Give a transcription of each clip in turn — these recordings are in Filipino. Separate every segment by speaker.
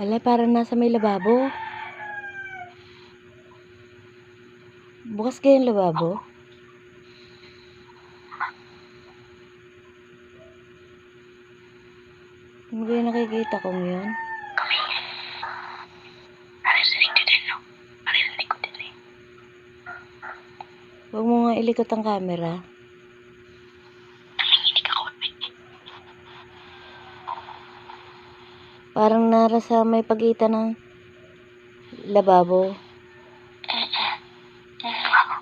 Speaker 1: Ala, parang nasa may lababo. Bukas kayo yung lababo? Hindi ko yung nakikita kong yun. Huwag mo nga ilikot ang camera.
Speaker 2: Nanginginig ako, eh.
Speaker 1: Parang nara sa may pagitan ng lababo.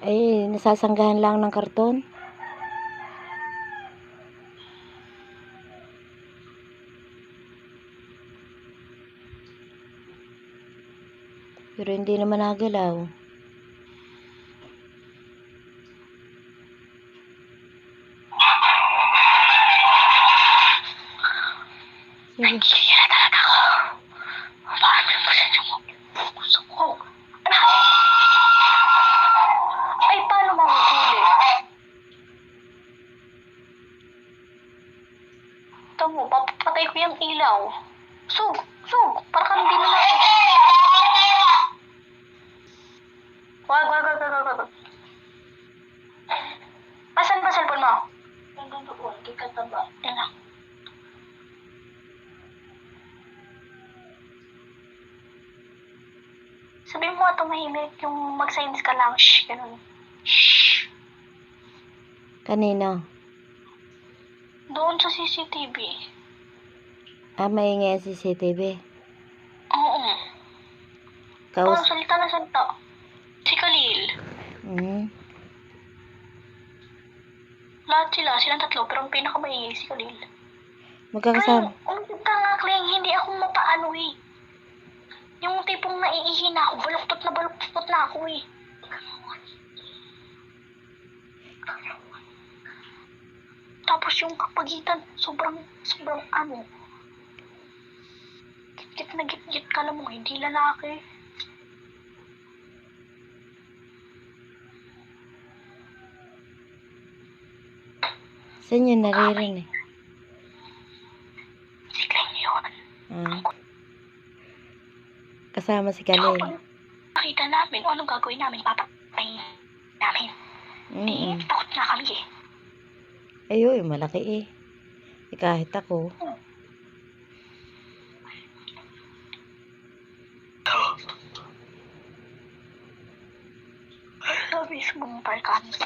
Speaker 1: Ay, nasasanggahan lang ng karton. Pero hindi naman nagalaw. Sige.
Speaker 2: Na talaga ako. Pasensya mo? Gusto ko. Ano? Ay, paano mahuhuli? Tamo, papapatay ko yung ilaw. Sug, sug, para kang hindi na lang. Wag, wag, wag, wag, wag, wag. Asan ba cellphone mo? Nandun doon, kay kataba. Yan lang. Sabihin mo nga tumahimik yung mag-silence ka lang. Shh, ganun. Shh.
Speaker 1: Kanino?
Speaker 2: Doon sa CCTV.
Speaker 1: Ah, maingay ang CCTV.
Speaker 2: Oo.
Speaker 1: Kaus...
Speaker 2: Parang salita na salita. Si Khalil.
Speaker 1: Mm.
Speaker 2: Lahat sila, silang tatlo, pero ang pinakamaingay si Khalil.
Speaker 1: Magkakasama.
Speaker 2: Umipit ka nga, Kling. Hindi ako mapaano eh. Yung tipong naiihi na ako, baluktot na baluktot na ako eh. Tapos yung kapagitan, sobrang, sobrang ano. Git na git-git ka lang mo, hindi lalaki.
Speaker 1: Saan yun naririnig?
Speaker 2: Si Kling yun.
Speaker 1: Ah. Kasama si
Speaker 2: Kalin. Nakita namin, o anong gagawin namin, papatay namin. Mm-mm.
Speaker 1: Eh,
Speaker 2: takot na kami eh.
Speaker 1: Ayun, malaki eh. eh kahit ako.
Speaker 2: Sa mismong barkada.